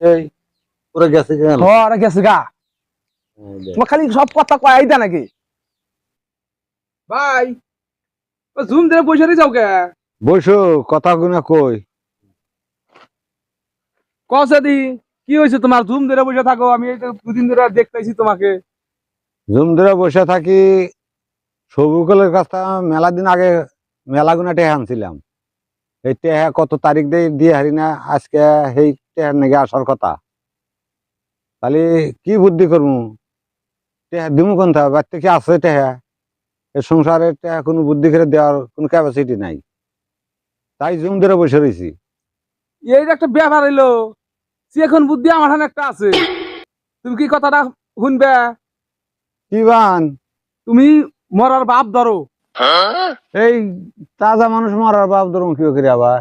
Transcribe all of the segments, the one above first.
এই পুরো গেছে কেন হ আরে গেছে গা। তোমার খালি সব কথা কয় আইদা নাকি? ভাই ও জুম দিয়ে বসে যাও কে বসো কথা গুনা কই? কসে দি কি হয়েছে তোমার? জুম ধরে বসে থাকো আমি এই তো দুদিন ধরে দেখতেছি তোমাকে। জুম ধরে বসে থাকি সবুকলের কাছ থেকে মেলা দিন আগে মেলা গুনা টেহা আনছিলাম। এই টেহা কত তারিখ দিয়ে দিয়ে হারি না আজকে সেই টেহার নাকি আসার কথা। তাহলে কি বুদ্ধি করব টেহা দিমু কোন বাড়িতে কি আছে টেহা? এই সংসারে টেহা কোনো বুদ্ধি করে দেওয়ার কোনো ক্যাপাসিটি নাই। তাই জুম ধরে বসে রয়েছি এই যে একটা ব্যাপার এলো সে এখন বুদ্ধি আমার হাতে একটা আছে। তুমি কি কথাটা শুনবে? কি বান? তুমি মরার বাপ ধরো। এই তাজা মানুষ মরার বাপ ধরুন কি করে আবার?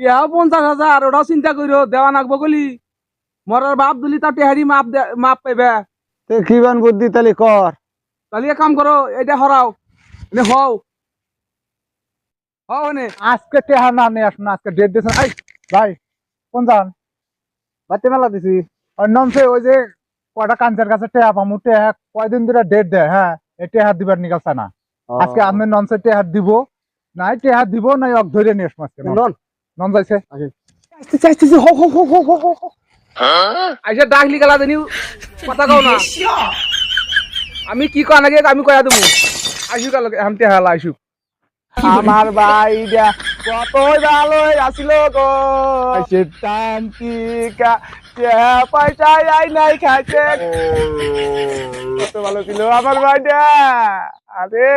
ইহাও পঞ্চাশ হাজার ওটাও চিন্তা করো দেওয়া নাকবো গলি। মরার বাপ দিলি তার টেহারি মাপ মাপ পাইবে। তে কি বান বুদ্ধি তাহলে কর তাহলে কাম করো এটা হরাও এনে হও। হও এনে। আজকে টেহা না নিয়ে আসুন আজকে ডেট দিয়েছেন আই ভাই কোন যান বাড়তে মেলা দিছি। ওই নমসে ওই যে কয়টা কাঞ্চের কাছে টেহা পামু টেহা কয়দিন ধরে ডেট দেয় হ্যাঁ এই টেহা দিবার নিকালছে না আজকে আমি ননসে টেহা দিব। নাই টেহা দিব নাই অক ধরে নিয়ে আসব আজকে নন। নন যাইছে? আইসতে আইসতে হো হো হো হো হো হো আইসা ডাকলি গেলা দেনি কথা কও না। আমি কি কয় নাকি আমি কয়া দেবো? আইসু কাল হামতে হালা আইসু আমার ভাইটা কতই ভালো আসিল গো। সে তান্তিকা পয়সা আই নাই খাইছে। কত ভালো ছিল আমার ভাইটা আরে।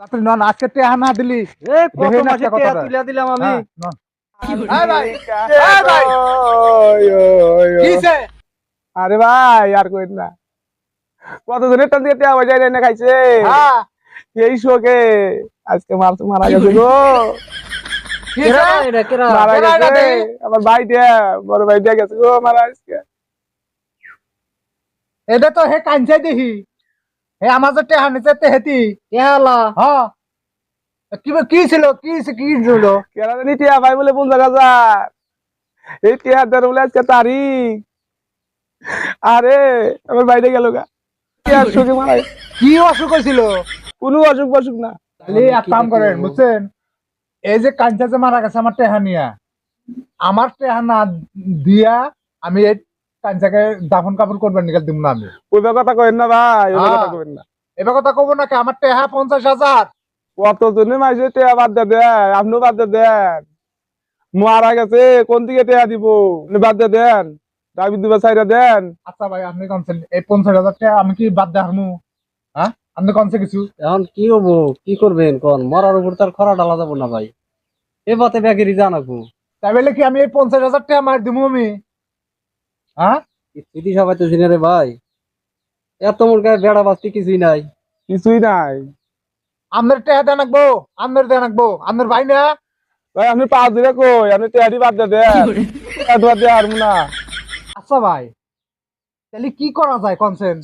রাত্রি নন আজকে টেহা না দিলি। এই কত মাসে টেহা দিলাম হ্যাঁ, আরে ভাই আর কই না। কতজনের টান দিয়ে টেয়া বাজাই এনে খাইছে? হ্যাঁ, এই শোকে আজকে মার মারা গেছে গো। মারা এটা গেছে। আমার ভাই দিয়া বড় ভাই দিয়া গেছে গো মারা আজকে। এটা তো হে কাঞ্চাই দেখি হে আমার যে টেহা নিচে তেহেতি হ্যাঁ কি কি ছিল কি কি ছিল? কেনা জানি টিয়া ভাই বলে পঞ্চাশ হাজার এই টিয়া ধরে বলে আজকে তারিখ। আরে আমার বাইরে গেল গা। টিয়ার মারা কি অসুখ হয়েছিল? কোনো অসুখ বসুখ না। তাহলে এক কাম করেন বুঝছেন? এই যে কাঞ্চা যে মারা গেছে আমার টেহা নিয়া আমার টেহা না দিয়া আমি এই কাঞ্চাকে দাফন কাপড় করবেন নিকাল দিব না আমি। ওইভাবে কথা কইেন না ভাই। কথা কইেন না। এবার কথা কব না কি? আমার টেহা পঞ্চাশ হাজার। কত জনে মাইছে টেয়া বাদ দিয়ে দেন আপনিও বাদ দিয়ে দেন মারা গেছে কোন দিকে টেয়া দিব? বাদ দিয়ে দেন। দাবি দিবা সাইরা দেন। আচ্ছা ভাই আপনি কনসেন এই পঞ্চাশ হাজার টাকা আমি কি বাদ দেখামু হ্যাঁ? আপনি কনসে কিছু? এখন কি হব? কি করবেন কোন? মরার উপর তার খরা ডালা যাব না ভাই। এ পথে ব্যাগেরই জানাব তাই বলে কি আমি এই পঞ্চাশ হাজার টাকা মার দিব আমি? হ্যাঁ? স্মৃতি সবাই তো চিনে রে ভাই। এত মোর গায়ে বেড়া বাস্তি কিছুই নাই। কিছুই নাই। আপনার টেহা দেন রাখব আপনার দেন রাখব আপনার ভাই না? ভাই আপনি পাঁচ দিলে কই? আপনি টেয়ারি বাদ বাদ দিয়ে হারবো না আচ্ছা ভাই তাহলে কি করা যায় কনসেন?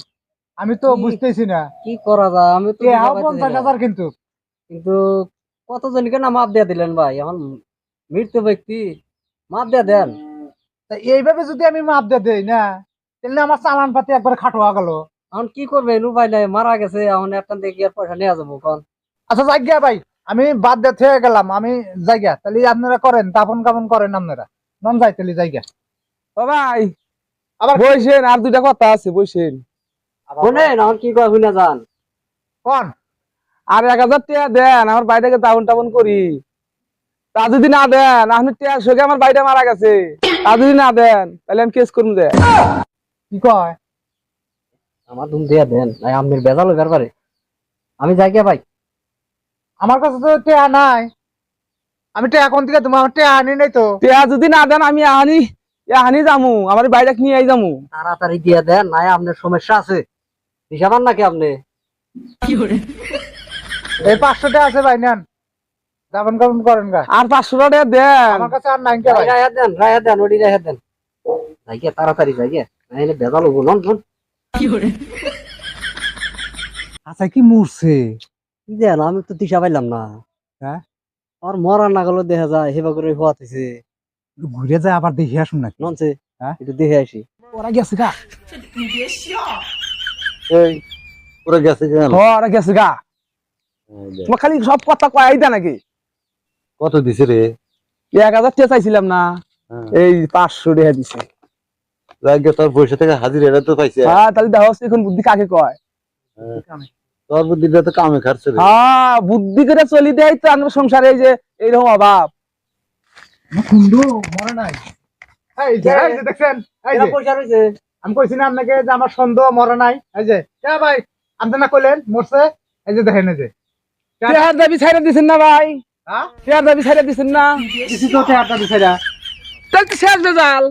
আমি তো বুঝতেছি না। কি করা যায়? আমি তো টেহাও পঞ্চাশ হাজার কিন্তু। কিন্তু কতজনকে না মাপ দিয়ে দিলেন ভাই? আমার মৃত্যু ব্যক্তি মাপ দিয়ে দেন। এইভাবে যদি আমি মাপ দিয়ে দেই না তাহলে আমার চালান পাতি একবার খাটো গেল। এখন কি করবেন উপায় নাই মারা গেছে এখন একটা দেখি আর পয়সা নিয়ে যাব কোন। আচ্ছা যাই গিয়া ভাই আমি বাদ দিয়ে থেকে গেলাম আমি যাই গিয়া। তাহলে আপনারা করেন দাপন কাপন করেন আপনারা। নন যাই তাহলে যাই গিয়া। ও ভাই আবার- বইসেন আর দুইটা কথা আছে বইসেন শোনেন এখন কি কয় শুনে যান। কোন? আর এক হাজার টাকা দেন আমার বাইরে দাউন টাউন করি। তা যদি না দেন আপনি টিয়া শোকে আমার বাইরে মারা গেছে। তা যদি না দেন তাহলে আমি কেস করুন দে। কি কয়? আমার ধুম দিয়ে দেন নাই আপনার বেজাল ব্যাপারে আমি যাই ভাই। আমার কাছে তো টেয়া নাই। আমি টেয়া কোন থেকে তোমার টেয়া আনি নাই তো। টিয়া যদি না দেন আমি আনি আনি যামু আমার বাইরে নিয়ে আই যামু। তাড়াতাড়ি দিয়ে দেন নাই আপনার সমস্যা আছে। হিসাবান নাকি আপনি? এই পাঁচশো টাকা আছে ভাই নেন। দাপন কাপন করেন গা। আর পাঁচশো টাকা দেন। আমার কাছে আর নাই রায়া দেন রায়া দেন ওডি রায়া দেন। যাই গে তাড়াতাড়ি যাই গে নাইলে বেজাল হব আচ্ছা কি মরছে? দেন আমি তো দিশা পাইলাম না। হ্যাঁ? আর মরা না দেখা যায় হেবা করে হওয়া হইছে ঘুরে যায় আবার দেখে আসুন নাকি? ননছে হ্যাঁ? একটু দেখে আসি। ওরা গেছে গা। এই পুরো গেছে কেন? ওরা গেছে গা। তোমার খালি সব কথা কয়াই দেয় নাকি? কত দিছে রে? এক হাজার টাকা চাইছিলাম না। হ্যাঁ। এই পাঁচশো টাকা দিছে। তোর পয়সা থেকে হাজির এটা তো পাইছে। হ্যাঁ তাহলে দেখো এখন বুদ্ধি কাকে কয়? তোর বুদ্ধিটা তো কামে খাচ্ছে হ্যাঁ বুদ্ধি করে চলি দেয় তো আমার সংসারে এই যে এইরকম অভাব কুন্ডু মনে নাই। এই যে এই যে দেখছেন এই যে। পয়সা রয়েছে। আমি কইছি না আপনাকে যে আমার সন্দেহ মরে নাই। এই যে কে ভাই? আপনি না কইলেন মরছে। এই যে দেখেন এই যে। চেহার দাবি ছাইড়া দিছেন না ভাই? হ্যাঁ? চেহার দাবি ছাইড়া দিছেন না? দিছি তো তে আপনার বিষয়টা তাহলে তো শেষ বেজাল।